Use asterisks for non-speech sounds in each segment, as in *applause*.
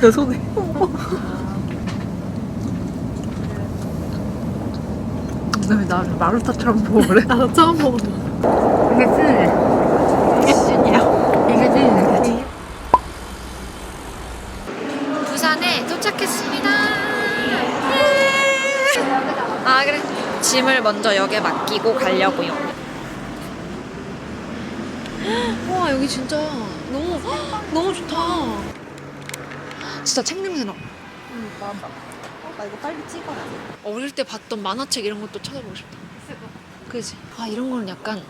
내 손에. 나 마루타처럼 그래? 나도 처음 먹어봐. 이게 찐이네. 이게 찐이야. 이게 찐이네. 부산에 도착했습니다. 아 그래. 짐을 먼저 역에 맡기고 가려고요. *gasps* 와 여기 진짜 너무 *gasps* 너무 좋다. 진짜 책 냄새 나. 응, 맞아. 나 이거 빨리 찍어야 돼. 어릴 때 봤던 만화책 이런 것도 찾아보고 싶다. 그지? 아 이런 거는 약간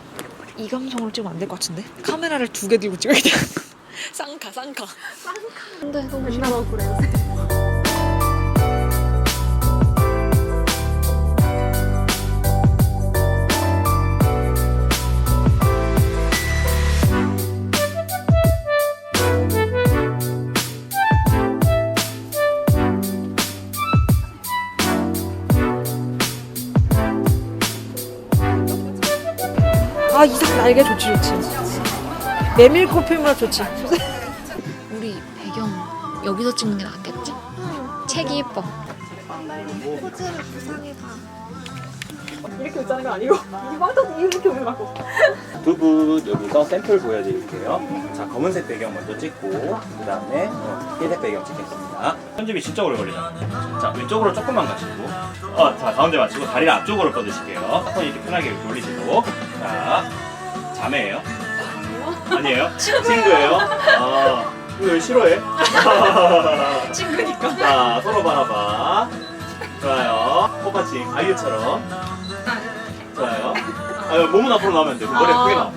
이 감성으로 찍으면 안 될 것 같은데? 카메라를 두 개 들고 찍어야 돼. *laughs* 쌍카 쌍카. 근데 너무 맨날 억울 날개 좋지 좋지. 메밀꽃 피면 좋지. *laughs* 우리 배경 여기서 찍는 게 낫겠지? 책이 예뻐. 이렇게 웃자는 거 아니고 이거 완전 이렇게 오는 거두분 여기서 샘플 보여드릴게요. 자, 검은색 배경 먼저 찍고 그 다음에 어, 흰색 배경 찍겠습니다. 편집이 진짜 오래 걸리잖아요. 자, 왼쪽으로 조금만 가시고 어, 자, 가운데 맞추고 다리를 앞쪽으로 뻗으실게요. 손 이렇게 편하게 이렇게 올리시고 자, 자매예요? 아니에요? 친구예요? 아, 왜 싫어해? *laughs* 친구니까. 자, 서로 바라봐. 좋아요. 똑같이 아이유처럼. 좋아요. 아, 몸은 앞으로 나오면 안 돼. 머리 아. 크게 나와.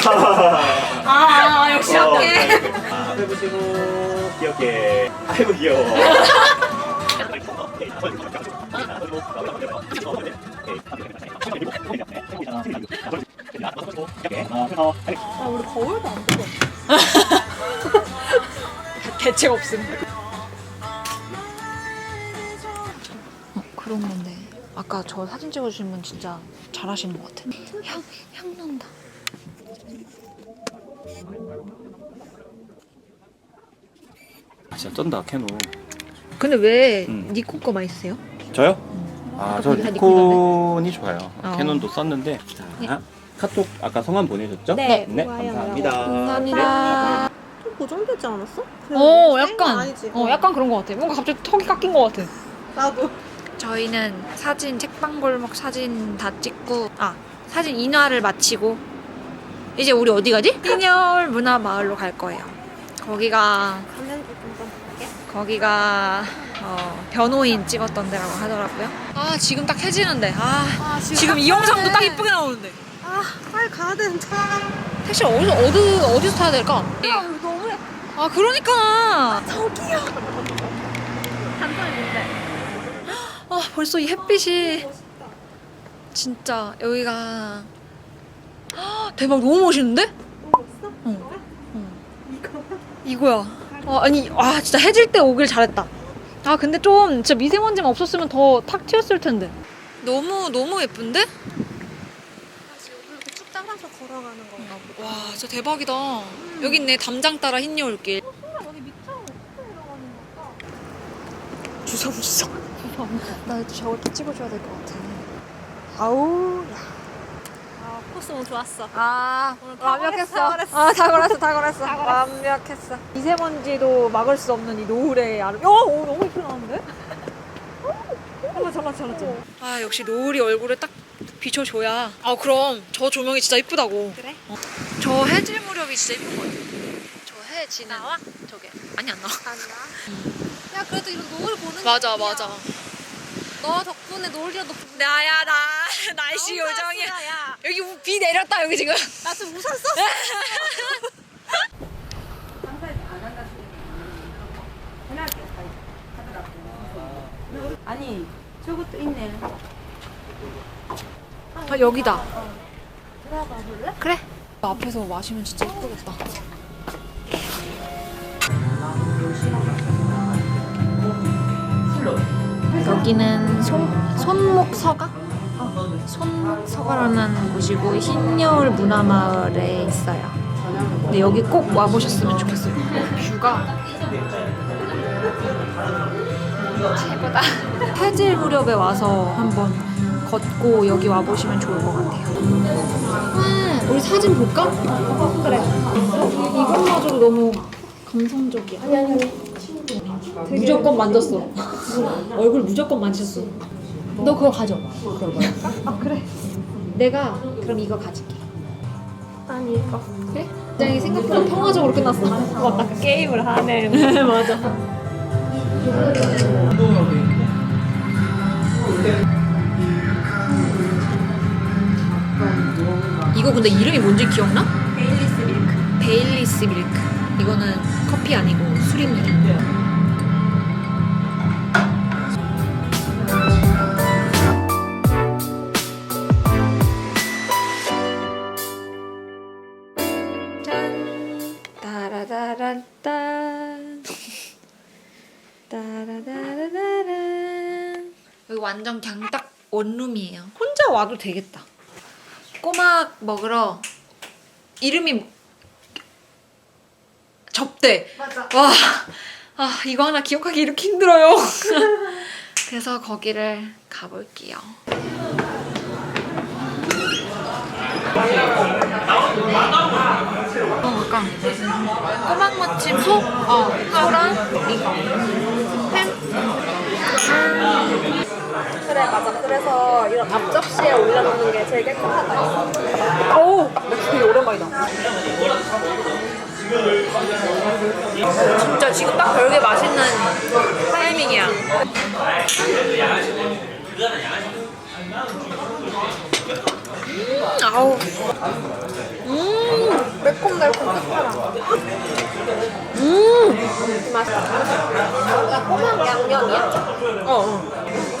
자. *laughs* 아 역시 어, 할게. 자, 이렇게. 아, 앞에 보시고 귀엽게. 아이고 귀여워. *laughs* 아, 우리 거울도 안 보고. 대책 없음. 어, 그런 건데 아까 저 사진 찍어주신 분 진짜 잘하시는 것 같아. 향, 향 난다. 진짜 쩐다 캐논. 근데 왜 음. 니코 거 많이 쓰세요? 저요? 아, 저 거기가 니콘이 좋아요. 어. 캐논도 썼는데. 자, 카톡 아까 성함 보내셨죠? 네. 네, 좋아요. 감사합니다. 감사합니다. 좀 고정되지 않았어? 어, 약간, 아니지. 어, 약간 그런 것 같아. 뭔가 갑자기 턱이 깎인 것 같아. 나도. 저희는 사진 책방골목 사진 다 찍고 아 사진 인화를 마치고 이제 우리 어디 가지? 인여울 문화마을로 갈 거예요. 거기가 가면 조금 볼게. 거기가 어, 변호인 찍었던 데라고 하더라고요. 아 지금 딱 해지는데 아 아, 지금 이 영상도 딱 이쁘게 나오는데 아, 빨리 가야 되는데. 택시 어디서 어디 어디서 타야 될까? 아, 너무. 아 그러니까 저기요. 단점이 뭔데? 아 벌써 이 햇빛이 진짜 여기가 아, 대박 너무 멋있는데? 너무 있어? 어. 이거야. 아, 아니, 와, 진짜 해질 때 오길 잘했다. 아, 근데 좀 진짜 미세먼지만 없었으면 더 탁 튀었을 텐데. 너무, 너무 예쁜데? 다시 여기 이렇게 쭉 따라서 걸어가는 건가 보다. 와, 진짜 대박이다. 여기 있네. 담장 따라 흰 여울길. 소라 여기 밑으로 어떻게 내려가는 걸까? 주섬주섬. 나 저것도 찍어줘야 될 것 같아. 아우, 야. 아, 코스 너무 좋았어. 아, 오늘 다 완벽했어. 걸었어. 아, 다 걸었어, 다 걸었어. *laughs* 다 걸었어. 완벽했어. 미세먼지도 막을 수 없는 이 노을의 아름. 어, 어 너무 예쁘게 나왔는데? 잘라, 잘라, 잘라. 아, 역시 노을이 얼굴에 딱 비춰줘야. 아, 그럼 저 조명이 진짜 이쁘다고. 그래? 어. 저 해질 무렵이 진짜 이쁜 것 같아. 저 해 지는. 나와? 저게. 아니, 안 나와. 안 나. 야, 그래도 이런 노을 보는 게 맞아. 맞아. 너 덕분에 노을이라도 나야, 나. *laughs* 날씨 요정이야. 야. 여기 우- 비 내렸다, 여기 지금. 나 지금 우산 썼어. *laughs* 아니 저것도 있네. 아, 여기다. 들어가 볼래? 그래. 앞에서 마시면 진짜 예쁘겠다. 여기는 손, 손목 서가? 어, 손목 서가라는 곳이고 흰여울 문화마을에 있어요. 근데 여기 꼭 와보셨으면 좋겠어요. 뷰가 최고다. *laughs* 해질 무렵에 와서 한번 걷고 여기 와보시면 좋을 것 같아요. 와, 우리 사진 볼까? 그래. 이것마저도 너무 감성적이야. 아니 아니 아니. 무조건 만졌어. *laughs* 얼굴 무조건 만졌어. 너 그거 가져. 아 그래. 내가 그럼 이거 가질게. 난 이거. 그래? 굉장히 생각보다 평화적으로 끝났어. 맞다. 게임을 하네. *laughs* 맞아. 이거 근데 이름이 뭔지 기억나? 베일리스 밀크. 베일리스 밀크. 이거는 커피 아니고 술입니다. 짠. 따라다란딴. 따라다라란. 여기 완전 그냥 딱 원룸이에요. 혼자 와도 되겠다. 꼬막 먹으러 이름이 접대. 맞아. 와, 아 이거 하나 기억하기 이렇게 힘들어요. *laughs* 그래서 거기를 가볼게요. 어, 뭘까? 꼬막 무침 소? 어, 소랑 이거. 햄? 그래 맞아. 그래서 이런 앞접시에 올려놓는 게 제일 깨끗하다. 오, 되게 오랜만이다. 진짜 지금 딱 별게 맛있는 타이밍이야. 음, 아우. 음, 매콤달콤 끝하라. 음. 맛있다. 꼬막 양념이야? 어, 어.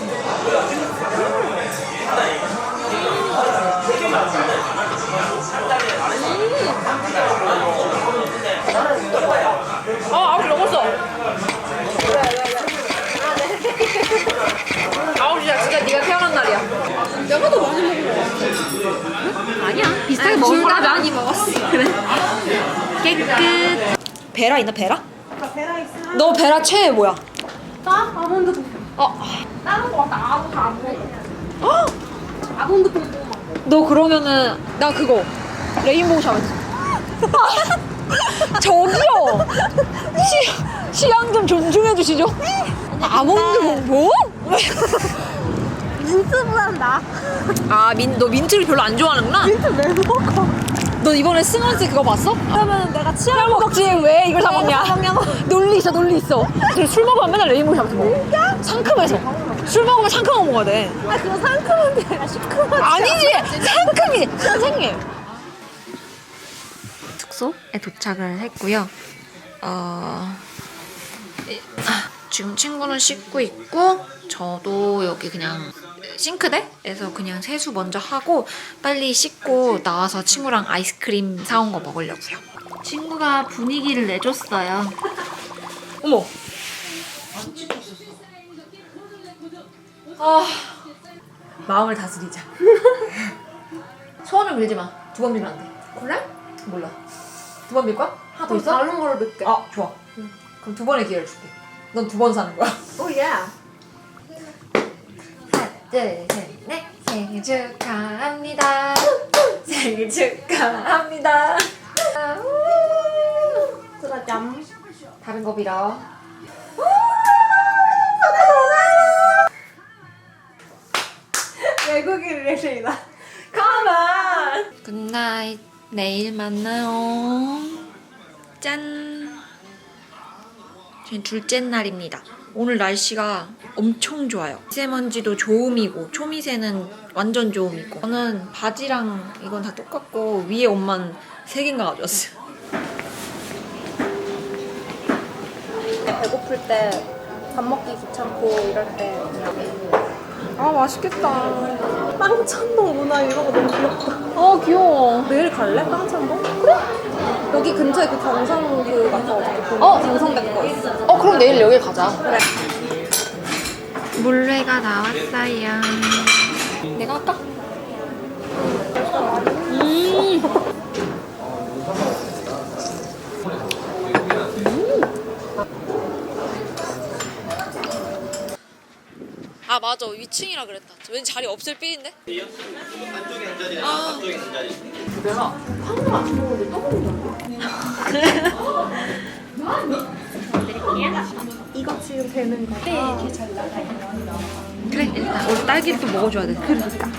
아, 아우 먹었어. 아우 진짜 진짜 네가 태어난 날이야. 내가 더 많이 먹은 거. 아니야 비슷하게 먹은 거라 많이 먹었어. 그래. 깨끗. 베라 있나 베라? 너 베라 최애 뭐야? 나 아몬드 어. 다른 거. 아무 다안 먹어. 어? 아몬드 뽕뽕 먹고. 너 그러면은 나 그거 레인보우 샤워했어. *laughs* 저기요. 시, 시향 좀 존중해 주시죠. 아몬드 뭐? 민트보단 나. 아, 민, 너 민트를 별로 안 좋아하는구나? 민트 왜 먹어? 너 이번에 승원씨 그거 봤어? 그러면 내가 취향 먹지 왜 이걸 사 먹냐? 사 먹냐고. 논리 있어 논리 있어. 그리고 술 먹으면 맨날 레인보우 샤워해서 먹어. 상큼해서. 술 먹으면 상큼하고 먹어야 돼. 아 그거 상큼한데 아, *laughs* 시큼하지. 아니지 상큼이 선생님 숙소에 도착을 했고요 어 이- 아, 지금 친구는 씻고 있고 저도 여기 그냥 싱크대에서 그냥 세수 먼저 하고 빨리 씻고 나와서 친구랑 아이스크림 사온 거 먹으려고요 친구가 분위기를 내줬어요 어머 아 마음을 다스리자. *laughs* 소원을 빌지 마. 두 번 빌면 안 돼. 그래? 몰라. 두 번 빌 거야? 하나 더 있어? 다른 걸로 넣게. 아, 좋아. 그럼 두 번의 기회를 줄게. 넌 두 번 사는 거야. 오 예. 둘, 셋, 넷. 생일 축하합니다. 생일 축하합니다. 짜잔. 다른 거 빌어. 외국인 리액션이다. 가만. 굿나잇. 내일 만나요. 짠. 지금 둘째 날입니다. 오늘 날씨가 엄청 좋아요. 미세먼지도 좋음이고 초미세는 완전 좋음이고 저는 바지랑 이건 다 똑같고 위에 옷만 세 개인가 가져왔어요. 배고플 때 밥 먹기 귀찮고 이럴 때 그냥 아 맛있겠다. 빵천동 문화 이런 거 너무 귀엽다. 어 귀여워. 내일 갈래? 빵천동? 그래. 여기 근처에 그 경성 그 맞아. 어? 경성대 거 있어. 어 그럼 내일 여기 가자. 그래. 물회가 나왔어요. 내가 할까? 음. 아 맞아 위층이라 그랬다. 왠지 자리 없을 삘인데? 아. 이거 지금 되는 거. 그래 일단 우리 딸기를 또 먹어줘야 돼. 그러니까.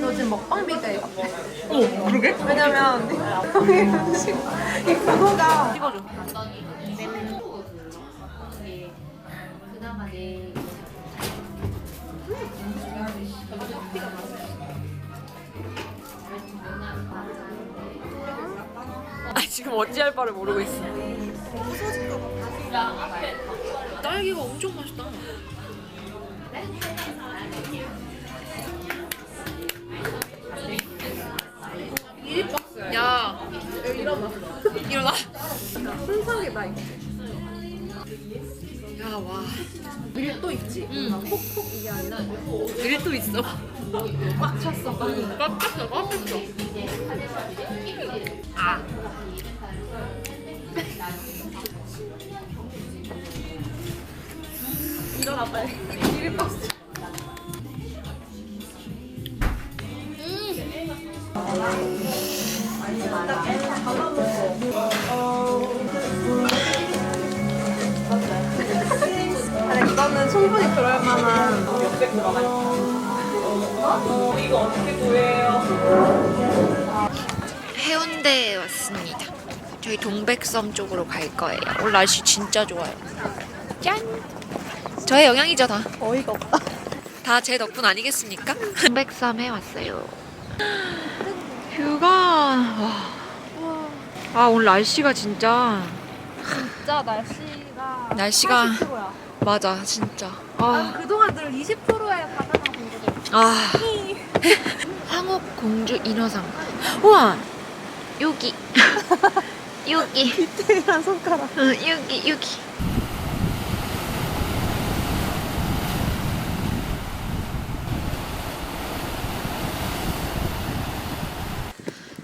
너 지금 먹방 비디오 같아. 어 그러게? 왜냐면 이 음식 이 그거가 찍어줘. 아 지금 어찌할 바를 모르고 있어. 딸기가 엄청 맛있다. 야 일어나 *laughs* 일어나. 순삭이다 이거. 야 와. 밀도 있지. 응. 콕콕 이게 아니라 밀도 있어. 꽉 찼어. 꽉 찼어, 꽉 찼어. 아. *laughs* 일어나 빨리. *laughs* 이리 박스. 충분히 그럴 만한 몇백 들어가 어, 이거 어떻게 구해요? 해운대에 왔습니다. 저희 동백섬 쪽으로 갈 거예요. 오늘 날씨 진짜 좋아요. 짠! 저의 영향이죠, 다. 어이가 없다. *laughs* 다 제 덕분 아니겠습니까? 동백섬에 왔어요. 뷰가 와. 아 오늘 날씨가 진짜 진짜 날씨가 날씨가 80%야. 맞아 진짜 아, 아, 그동안 늘 20%의 바다만 본 거죠. 아. 황옥 공주 인어상 우와 여기 *laughs* 여기 디테일한 손가락. 응, 여기 여기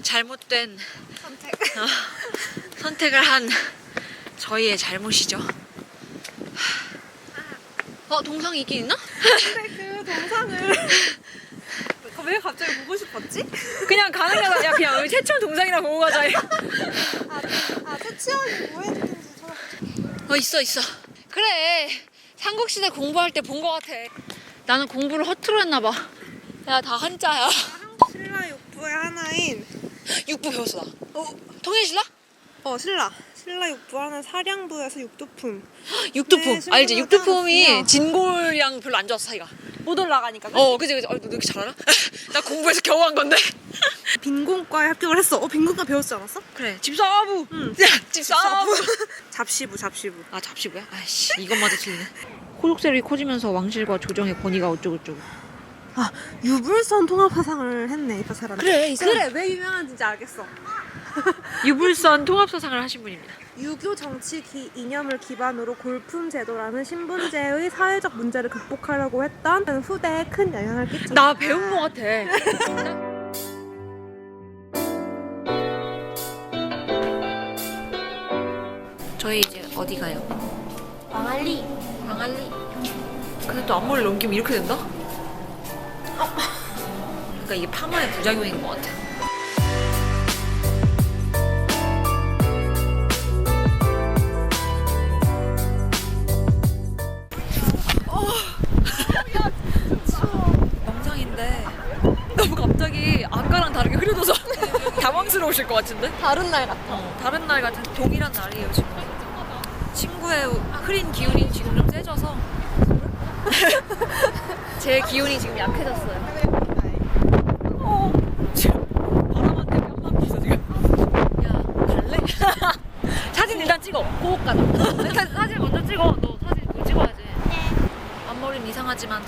잘못된 선택. 어, 선택을 한 저희의 잘못이죠. 어 동상이 있긴 있나? 근데 그 동상을 *laughs* 왜 갑자기 보고 싶었지? 그냥 가는 게야 그냥 여기 태천 동상이나 보고 가자. 아, 아 최치원이 뭐 했는지 저 어 있어 있어. 그래 삼국시대 공부할 때 본 거 같아. 나는 공부를 허투루 했나 봐. 야 다 한자야. 신라 육부의 하나인 육부 배웠어 나. 어 통일신라? 어 신라 신라 육부 하나 사량부에서 육두품 육두품 네, 알지? 신부가 육두품이 따왔어요. 진골이랑 별로 안 좋았어 사이가. 못 올라가니까 어 그지 그지. 어, 너 이렇게 잘 알아? *laughs* 나 공부해서 겨우 한 건데. *laughs* 빈공과에 합격을 했어 어 빈공과 배웠지 않았어? 그래 집사부. 응. *laughs* 야 집사부. 잡시부 잡시부 아 잡시부야? 아이씨 이것마저 틀리네. 호족세력이 커지면서 왕실과 조정의 권위가 어쩌고저쩌고. 아 유불선 통합 화상을 했네 이 사람 그래, 이 사람. 그래 왜 유명한지 알겠어 *laughs* 유불선 통합사상을 하신 분입니다. 유교 정치 기, 이념을 기반으로 골품 제도라는 신분제의 사회적 문제를 극복하려고 했던 후대에 큰 영향을 끼쳤다. 나 배운 거 같아. *laughs* 저희 이제 어디 가요? 광안리. 광안리. 근데 또 앞머리 넘기면 이렇게 된다? 그러니까 이게 파마의 부작용인 것 같아. 너무 갑자기 아까랑 다르게 흐려져서 *laughs* 당황스러우실 것 같은데? 다른 날 같아. 어, 다른 날 같은 동일한 날이에요 지금. 친구의 흐린 기운이 지금 좀 세져서 *laughs* 제 기운이 지금 약해졌어요. 어, 지금 바람한 때문에 한방 있어 지금. 야 갈래? *laughs* 사진 일단 찍어. 고옥 가자. 일단 사진 먼저 찍어. 너 사진 뭐 찍어야지. 앞머리는 이상하지만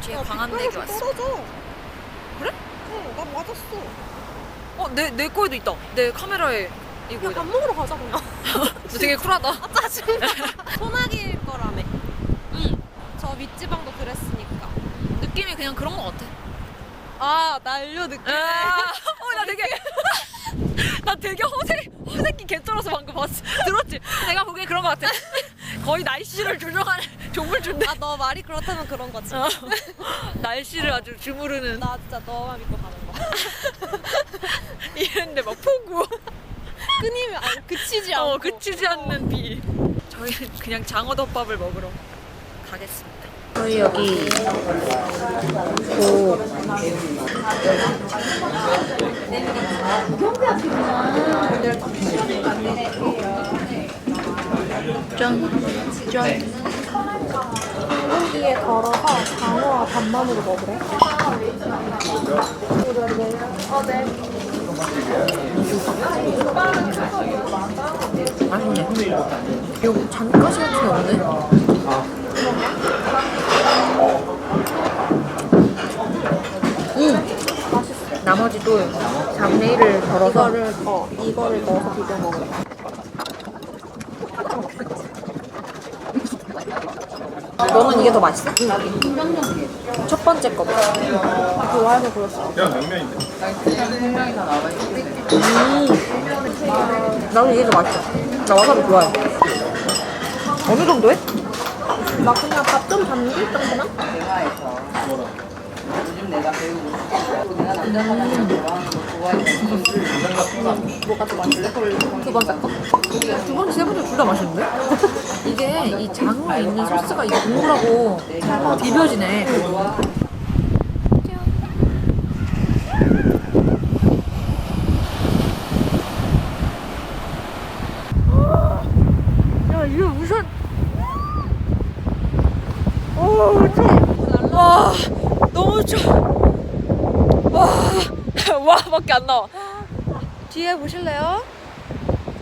뒤에 광안대교 왔어. 떨어져. 맞았어. 어, 내, 내 거에도 있다. 내 카메라에 이거 밥 먹으러 가자 그냥. *laughs* 너 되게 쿨하다. 짜증나. *laughs* 소나기일 거라며. 응. 저 윗지방도 그랬으니까. 느낌이 그냥 그런 거 같아. 아 난류 느낌. 아, 어, 나 되게 *laughs* 나 되게 허세 허세끼 개쩔어서 방금 봤어. 들었지? 내가 보기엔 그런 거 같아. 거의 날씨를 조정하는 조물주인데. 아너 말이 그렇다면 그런 거지. 어. *laughs* 날씨를 아주 주무르는 나 진짜 너만 믿고 가는 거야. 이랬는데 막 폭우. *laughs* 끊이면 아니 그치지 않고. 어, 그치지 않는 비. 저희는 그냥 장어덮밥을 먹으러 가겠습니다. 저희 여기 고 짠, 짠. 여기에 덜어서 장어와 밥만으로 먹으래. 맛있네. 이거 잔가시 같은 게 없네. 음. 나머지도 4분의 1을 덜어서 이거를 어 이거를 넣어서 비벼 먹으래. 너는 이게 더 맛있어? 첫 번째 거. 좋아해서 그랬어. 나도 이게 더 맛있어. 나 와사비 좋아해. 어느 정도 해? 나 그냥 밥좀 담길 정도만? 뭐 가 더 맛있어? 두 번째 거? 두 번째, 세 번째 둘 다 맛있는데? *laughs* 이게 이 장어에 있는 소스가 이 국물하고 비벼지네. 야, 이거 우선. 오, 좀. 와, 너무 좋아. 와, *laughs* 와, 밖에 안 나와. 뒤에 보실래요?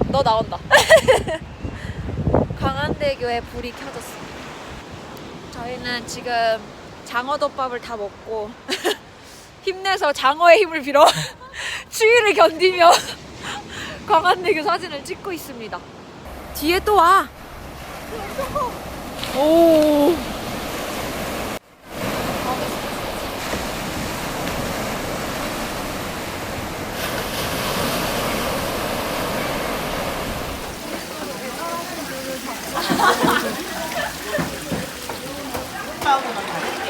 너 나온다. *laughs* 광안대교에 불이 켜졌습니다. 저희는 지금 장어덮밥을 다 먹고 *laughs* 힘내서 장어의 힘을 빌어 추위를 견디며 광안대교 사진을 찍고 있습니다. 뒤에 또 와. 오.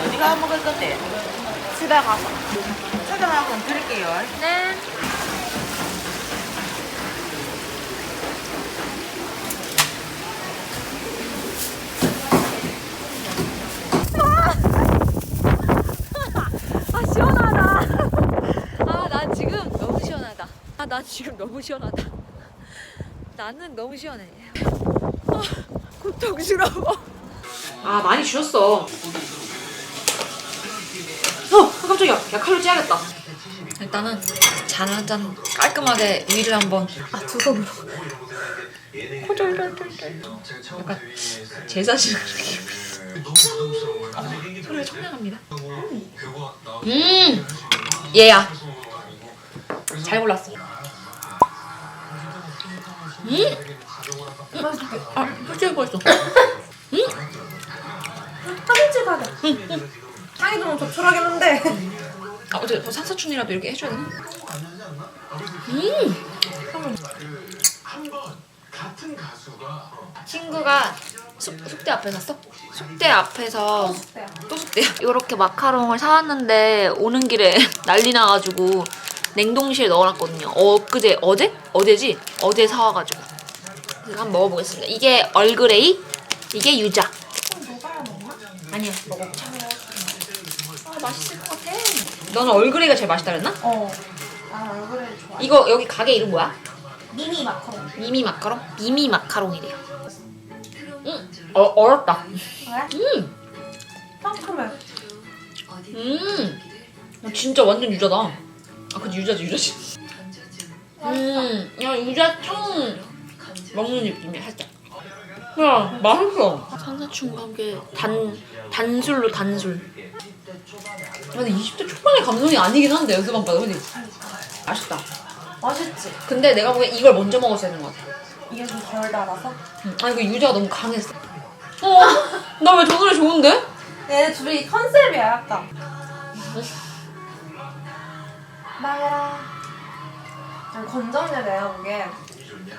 어디가 먹을 건데? 집에 가서. 찾아나고 드릴게요. 네. 아 *laughs* 시원하다. 아난 지금 너무 시원하다. 아난 지금 너무 시원하다. 나는 너무 시원해. 아, 고통스러워. 아 많이 주셨어. 어. 야 칼로 찌야겠다. 일단은 잔 한 잔 깔끔하게 위를 한번 아 두 손으로 호돌돌돌돌 약간 제사실 소리가 청량합니다 음 얘야 잘 골랐어 음 아, 솔직히 맛있어. 사진 찍어야 돼. 향이 좀 조촐하긴 한데. 아, 어제 저 산사춘이라도 이렇게 해줘야 되나? 음! 친구가 숙, 숙대 앞에 샀어? 숙대 앞에서 또 숙대야. *laughs* 이렇게 마카롱을 사왔는데 오는 길에 *laughs* 난리 나가지고 냉동실에 넣어놨거든요. 엊그제 어제? 어제지? 어제 사와가지고. 그래서 한번 먹어보겠습니다. 이게 얼그레이, 이게 유자. 아니야, 먹어. 아, 맛있을 것 같아. 너는 얼그레이가 제일 맛있다 그랬나? 어. 아 얼굴에 좋아. 이거 여기 가게 이름 뭐야? 미니 마카롱. 미미 마카롱? 미미 마카롱이래요. 음, 어, 어렵다. 음, 상큼해. 음, 어, 진짜 완전 유자다. 아, 그 유자지, 유자지. 음, 야, 유자 좀 먹는 느낌이야, 살짝. 야, 맛있어. 산사춘과 함께 단, 단술로 단술. 근데 20대 초반의 감성이 아니긴 한데, 여기서만 봐도. 그지? 맛있다. 맛있지? 근데 내가 보기엔 이걸 먼저 먹었어야 되는 것 같아. 이게 좀 덜 달아서? 응. 아니 그 유자가 너무 강했어. *laughs* 어, 나 왜 저 노래 좋은데? 얘네 둘이 컨셉이야 약간 나가라 난 건전해 내가 보기에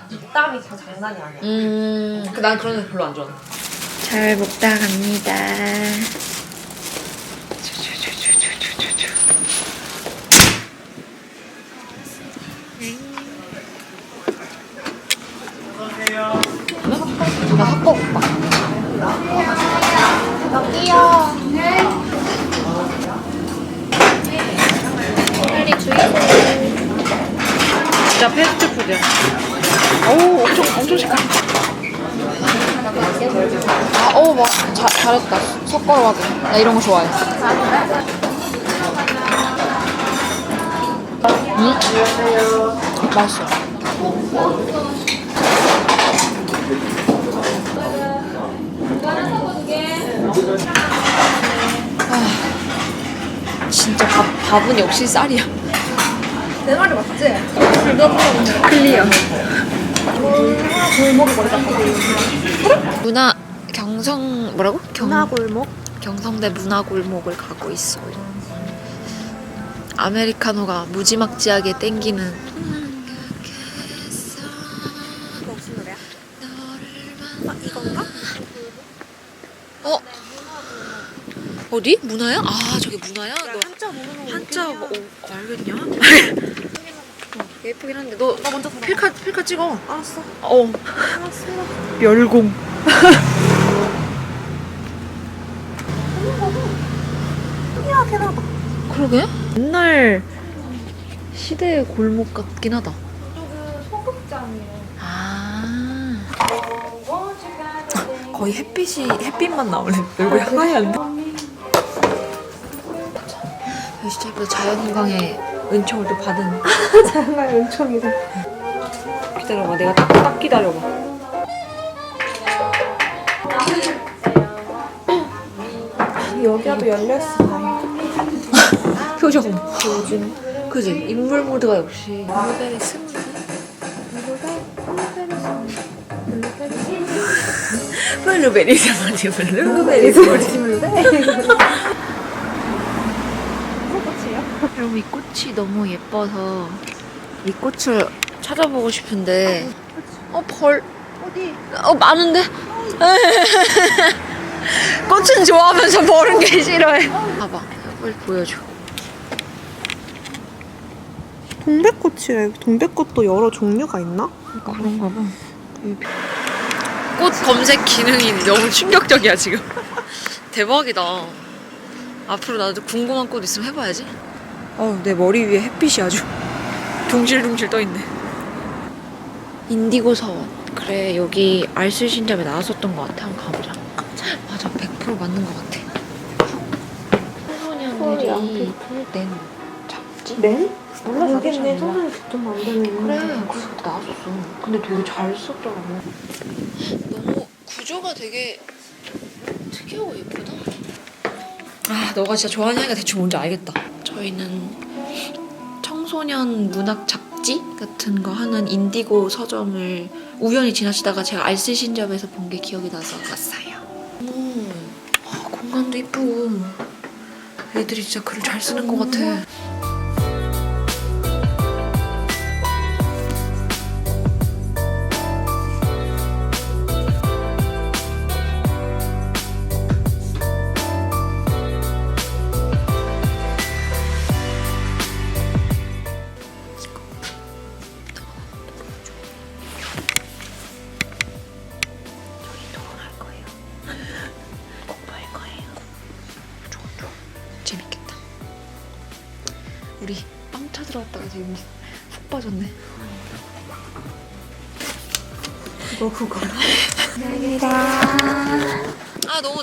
입담이 참 장난이 아니야 음, 그 난 그런 애 별로 안 좋아해. 잘 먹다 갑니다. 나 섞어 오빠. 진짜 패스트푸드야. 오, 엄청, 엄청 시간. 아, 어, 막 자, 잘했다. 섞어가게. 나 이런 거 좋아해. 음? 맛있어. 진짜 밥, 밥은 역시 쌀이야. 내 말이 맞지? 클리어. 문화 경성 뭐라고? 경, 문화골목? 경성대 문화골목을 가고 있어요. 아메리카노가 무지막지하게 땡기는 어디? 문화야? 아 저게 문화야? 너 한자 모르는 거 한자 뭐, 어, 알겠냐? 어, *laughs* 예쁘긴 한데. 너 나 먼저 들어 필카 필카 찍어. 알았어. 어. 알았어. 멸공. 특이하긴 하다 그러게. 옛날 시대의 골목 같긴 하다. 이쪽은 소극장이에요. 아. 거의 햇빛이 햇빛만 나오네. 얼굴이 하얀데 예쁘다 자연인강의 은총을 또 받은 *laughs* 장난 은총이다. 기다려봐 내가 딱, 딱 기다려봐. 여기라도 열렸어. 표정. 요즘. 그지? 인물 모드가 역시. 블루베리 스무디 블루베리 스무디 블루베리 스무디 여러분 이 꽃이 너무 예뻐서 이 꽃을 찾아보고 싶은데 어 벌 어디? 어 많은데 *laughs* 꽃은 좋아하면서 벌은 게 싫어해 봐봐 빨리 보여줘 동백꽃이래 동백꽃도 여러 종류가 있나? 그런가 봐. 꽃 검색 기능이 너무 충격적이야 지금. *laughs* 대박이다. 앞으로 나도 궁금한 꽃 있으면 해봐야지. 어우 내 머리 위에 햇빛이 아주 둥실둥실 떠 있네. 인디고 사원. 그래 여기 알쓸 신잡에 나왔었던 것 같아. 한번 가보자. 맞아 100% 맞는 것 같아. 소년들이 낸 잡지? 네? 몰라 모르겠네 않나? 손을 직접 만드는 그래 그래서 그때 나왔었어 근데 되게 잘 썼더라고 너무 구조가 되게 특이하고 예쁘다 아 너가 진짜 좋아하는 향이가 대충 뭔지 알겠다 저희는 청소년 문학 잡지 같은 거 하는 인디고 서점을 우연히 지나치다가 제가 알쓸 신잡에서 본 게 기억이 나서 왔어요. 음, 아, 공간도 이쁘고 애들이 진짜 글을 잘 쓰는 것 같아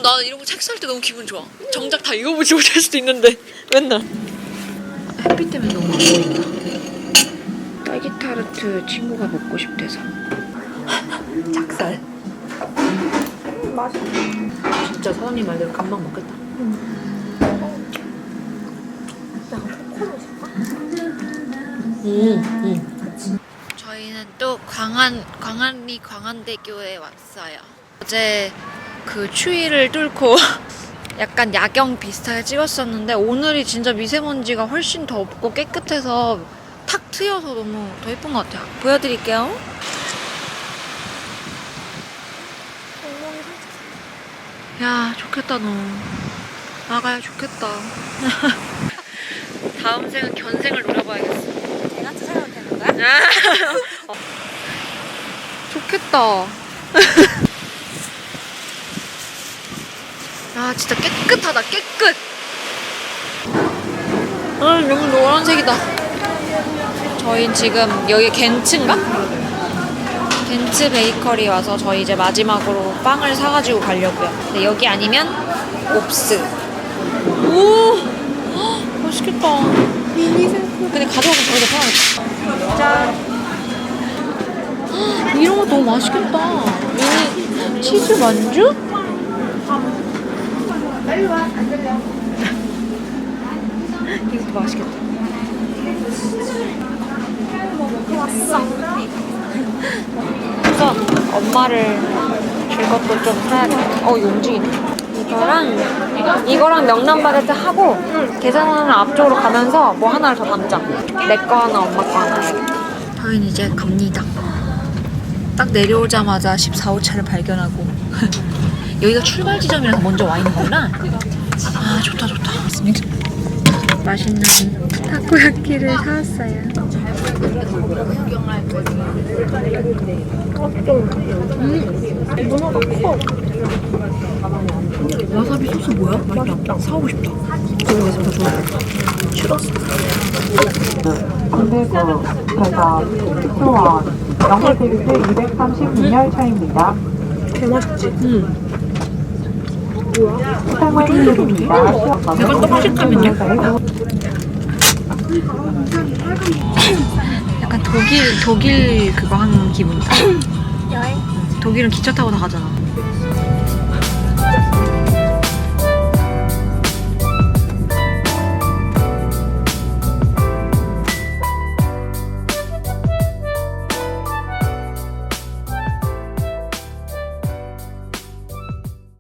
나 이런 거 책 살 때 너무 기분 좋아. 정작 다 읽어보지 못할 수도 있는데 맨날. 햇빛 때문에 너무 안 보인다. 딸기 타르트 친구가 먹고 싶대서. *laughs* 작살. 맛있다 진짜 사장님 말대로 금방 먹겠다. 음, 음. 저희는 또 광안 광안리 광안대교에 왔어요. 어제 그 추위를 뚫고 *laughs* 약간 야경 비슷하게 찍었었는데 오늘이 진짜 미세먼지가 훨씬 더 없고 깨끗해서 탁 트여서 너무 더 예쁜 것 같아요. 보여드릴게요. 야 좋겠다 너. 나가야 좋겠다. *laughs* 다음 생은 견생을 노려봐야겠어. 제가 찾아도 되는 거야? *laughs* 어. 좋겠다. 아 진짜 깨끗하다 깨끗. 아 너무 노란색이다. 저희 지금 여기 겐츠인가? 겐츠 베이커리 와서 저희 이제 마지막으로 빵을 사가지고 가려고요. 근데 여기 아니면 옵스. 오 헉, 맛있겠다. 미니 생크. 근데 가져가서 저기다 팔아야겠다. 헉, 이런 거 너무 맛있겠다. 미니 치즈 만주? 이거 맛있겠다. 우선 엄마를 줄 것도 좀 사야겠다. 어, 움직이네. 이거랑 이거랑 명란 바게트 하고 계산하는 앞쪽으로 가면서 뭐 하나를 더 담자. 내 거 하나, 엄마 거 하나. 저희는 이제 갑니다. 딱 내려오자마자 14, 5차를 발견하고 여기가 출발 지점이라서 먼저 와 있는 거구나. 아 좋다 좋다. 맛있는 타코야키를 사왔어요. 와사비 소스 뭐야? 맛있다. 사오고 싶다. 저기 가서 더 좋아. 추러스. 군대구 배가 수원 영월대교대 236열 차입니다. 개 맛있지? 생활기록입니다. 이건 또 맛있다면요? 약간 독일 독일 그거 한 기분이다. 독일은 기차 타고 다 가잖아.